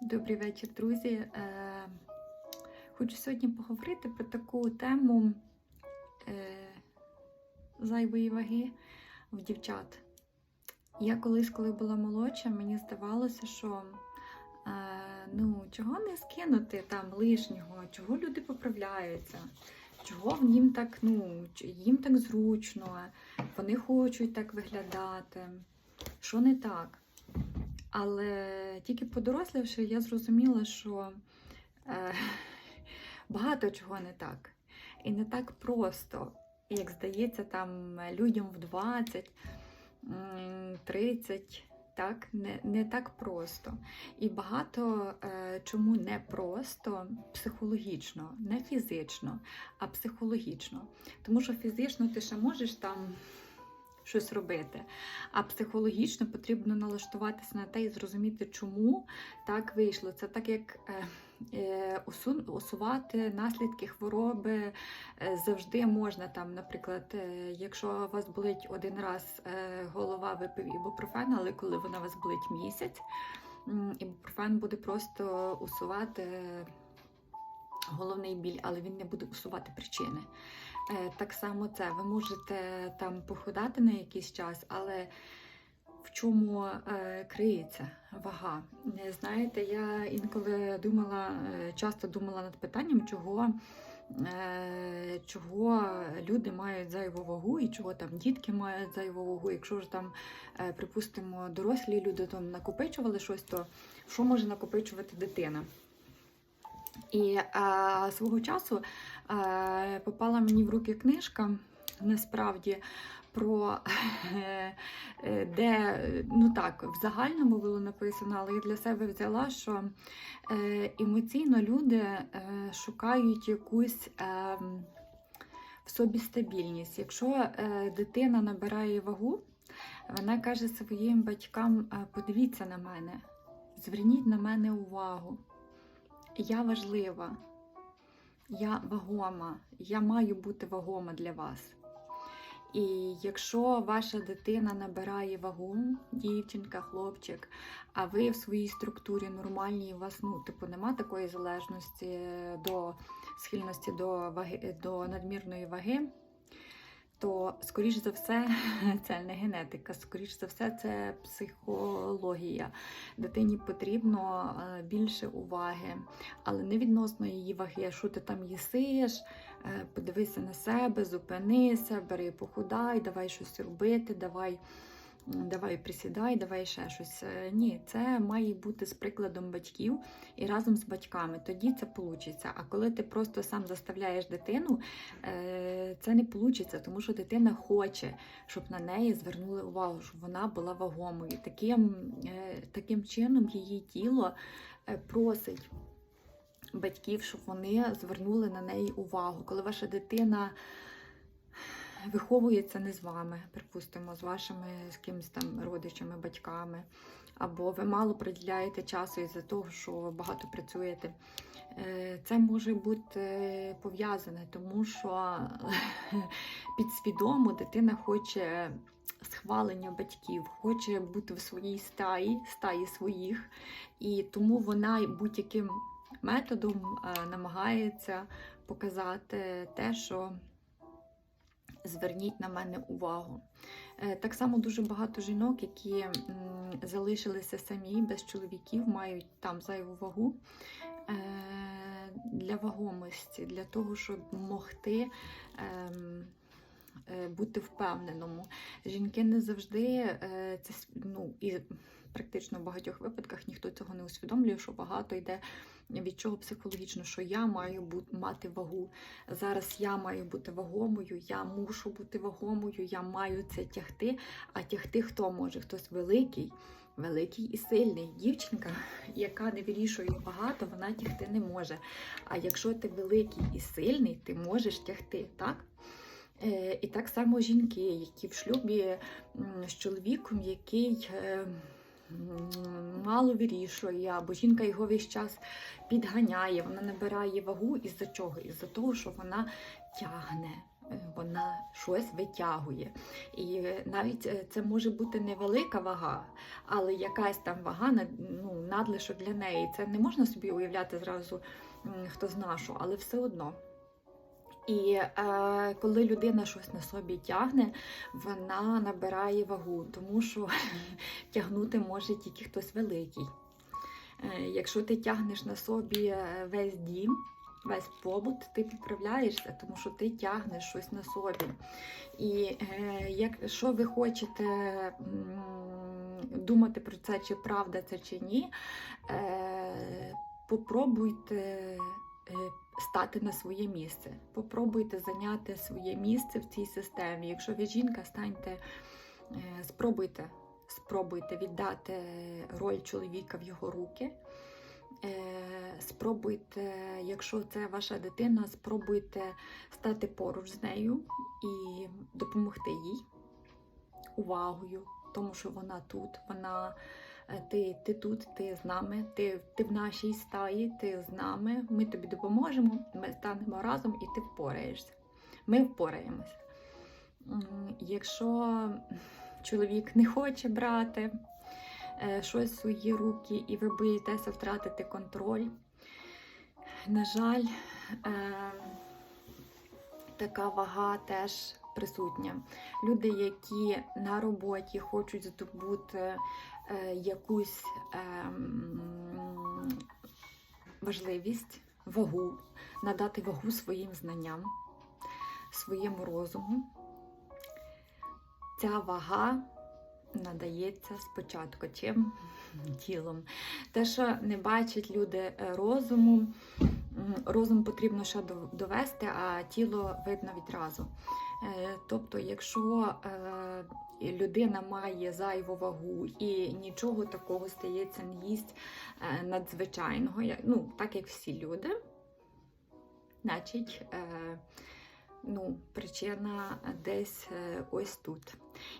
Добрий вечір, друзі. Е, Хочу сьогодні поговорити про таку тему е, зайвої ваги в дівчат. Я колись, коли була молодша, мені здавалося, що е, ну, чого не скинути там лишнього, чого люди поправляються, чого в нім так, ну, їм так зручно, вони хочуть так виглядати. Що не так? Але тільки подорослівши, я зрозуміла, що е, багато чого не так. І не так просто, як здається, там людям в 20, 30, так, не, не так просто. І багато е, чому не просто психологічно, не фізично, а психологічно. Тому що фізично ти ще можеш там щось робити. А психологічно потрібно налаштуватися на те і зрозуміти, чому так вийшло. Це так, як е, е, усувати наслідки хвороби е, завжди можна. Там, наприклад, якщо у вас болить один раз голова, випив ібупрофен, але коли вона у вас болить місяць, ібупрофен буде просто усувати. Головний біль, але він не буде усувати причини. Е, Так само це ви можете там похудати на якийсь час, але в чому е, криється вага? Е, Знаєте, я інколи думала, е, часто думала над питанням, чого, е, чого люди мають зайву вагу і чого там дітки мають зайву вагу. Якщо ж там, е, припустимо, дорослі люди там накопичували щось, то що може накопичувати дитина? І а, свого часу попала мені в руки книжка насправді про е, е, де, ну так, в загальному було написано, але я для себе взяла, що е, емоційно люди е, шукають якусь е, в собі стабільність. Якщо е, дитина набирає вагу, вона каже своїм батькам: «Е, подивіться на мене, зверніть на мене увагу. Я важлива, я вагома, я маю бути вагома для вас. І якщо ваша дитина набирає вагу, дівчинка, хлопчик, а ви в своїй структурі нормальній, у вас ну, типу, нема такої залежності до схильності до ваги, до надмірної ваги, то, скоріш за все, це не генетика, скоріш за все, це психологія. Дитині потрібно е, більше уваги, але не відносно її ваги, що ти там їсиш, е, подивися на себе, зупинися, бери, похудай, давай щось робити, давай. Давай присідай, давай ще щось. Е, Ні, це має бути з прикладом батьків і разом з батьками. Тоді це вийде. А коли ти просто сам заставляєш дитину, е, це не вийде, тому що дитина хоче, щоб на неї звернули увагу, щоб вона була вагомою. Таким, е, таким чином її тіло просить батьків, щоб вони звернули на неї увагу. Коли ваша дитина виховується не з вами, припустимо, з вашими з кимось там родичами, батьками, або ви мало приділяєте часу із-за того, що багато працюєте. Е, Це може бути пов'язане, тому що підсвідомо дитина хоче схвалення батьків, хоче бути в своїй стаї, стаї своїх, і тому вона будь-яким методом е, намагається показати те, що зверніть на мене увагу. Е, Так само дуже багато жінок, які залишилися самі без чоловіків, мають там зайву вагу е, для вагомості, для того, щоб могти. ем, е, Бути впевненому. Жінки не завжди це ну, і практично в багатьох випадках ніхто цього не усвідомлює, що багато йде від чого психологічно, що я маю бути, мати вагу. Зараз я маю бути вагомою, я мушу бути вагомою, я маю це тягти. А тягти хто може? Хтось великий, великий і сильний. Дівчинка, яка не вирішує багато, вона тягти не може. А якщо ти великий і сильний, ти можеш тягти, так? Е, І так само жінки, які в шлюбі з чоловіком, який е, мало вирішує, або жінка його весь час підганяє, вона набирає вагу із-за чого? Із-за того, що вона тягне. е, вона щось витягує. І навіть е, це може бути невелика вага, але якась там вага ну, надлишок для неї. Це не можна собі уявляти зразу, хто зна що, але все одно. І е, коли людина щось на собі тягне, вона набирає вагу, тому що тягнути може тільки хтось великий. Е, якщо ти тягнеш на собі е, весь дім, весь побут, ти підправляєшся, тому що ти тягнеш щось на собі. І е, якщо ви хочете думати про це, чи правда це чи ні, е, попробуйте стати на своє місце. Попробуйте зайняти своє місце в цій системі. Якщо ви жінка, станьте, е, спробуйте, спробуйте віддати роль чоловіка в його руки. Е, Спробуйте, якщо це ваша дитина, спробуйте стати поруч з нею і допомогти їй увагою, тому що вона тут, вона е, ти, ти тут, ти з нами, ти, ти в нашій стаї, ти з нами. Ми тобі допоможемо, ми станемо разом і ти впораєшся. Ми впораємося. Якщо чоловік не хоче брати е, щось в свої руки, і ви боїтеся втратити контроль, на жаль, е, така вага теж присутня. Люди, які на роботі хочуть здобути е, якусь ем, важливість, вагу, надати вагу своїм знанням, своєму розуму. Ця вага надається спочатку чим тілом. Те, що не бачать люди е, розуму, розум потрібно ще довести, а тіло видно відразу. Е, Тобто, якщо е, людина має зайву вагу і нічого такого стається, не їсть е, надзвичайного, ну, так як всі люди, значить, ну, причина десь ось тут.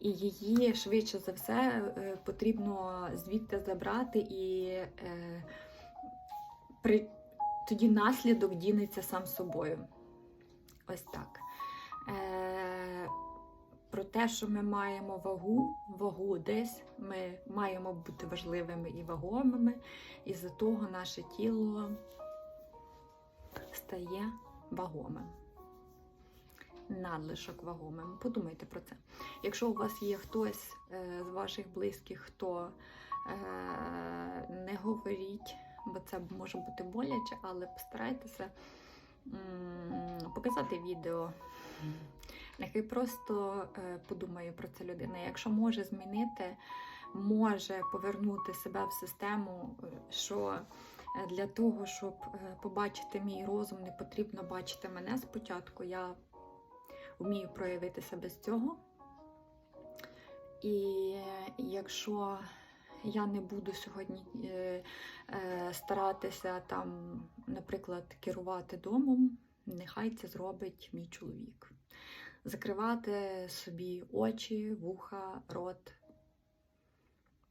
І її швидше за все потрібно звідти забрати, і при, тоді наслідок дінеться сам собою. Ось так. Е, про те, що ми маємо вагу, вагу десь, ми маємо бути важливими і вагомими, і за того наше тіло стає вагомим. Надлишок вагомим. Подумайте про це. Якщо у вас є хтось е, з ваших близьких, хто е, не говоріть, бо це може бути боляче, але постарайтеся показати відео. Нехай просто е, подумає про це людина. Якщо може змінити, може повернути себе в систему, що е, для того, щоб е, побачити мій розум, не потрібно бачити мене спочатку. Я вмію проявити себе з цього. І якщо я не буду сьогодні е, е, старатися там, наприклад, керувати домом, нехай це зробить мій чоловік. Закривати собі очі, вуха, рот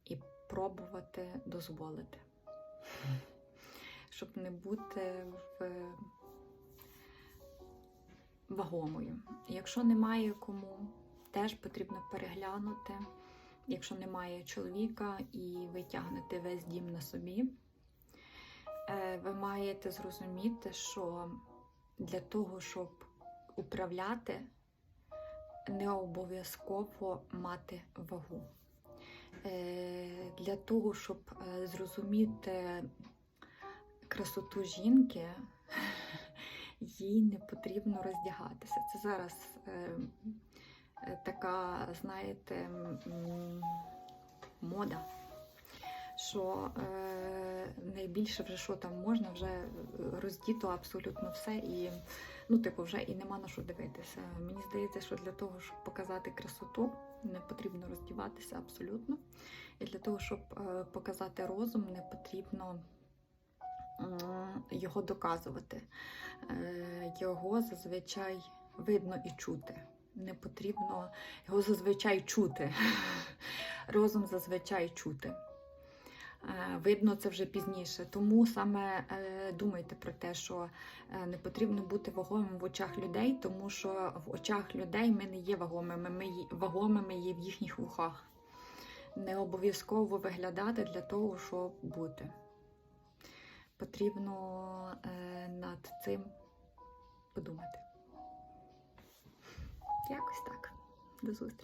і пробувати дозволити, щоб не бути в вагомою. Якщо немає кому, теж потрібно переглянути. Якщо немає чоловіка і ви тягнете весь дім на собі, е, ви маєте зрозуміти, що для того, щоб управляти, не обов'язково мати вагу. Е, Для того, щоб е, зрозуміти красоту жінки, їй не потрібно роздягатися. Це зараз така, знаєте, мода. Що е, найбільше вже що там можна, вже роздіто абсолютно все, і ну, типу, вже і нема на що дивитися. Мені здається, що для того, щоб показати красоту, не потрібно роздіватися абсолютно. І для того, щоб е, показати розум, не потрібно його доказувати. Е, Його зазвичай видно і чути. Не потрібно його зазвичай чути. Розум зазвичай чути. Е, Видно це вже пізніше. Тому саме е, думайте про те, що е, не потрібно бути вагомим в очах людей, тому що в очах людей ми не є вагомими, ми вагомими є в їхніх вухах. Не обов'язково виглядати для того, щоб бути. Потрібно над цим подумати. Якось так. До зустрічі.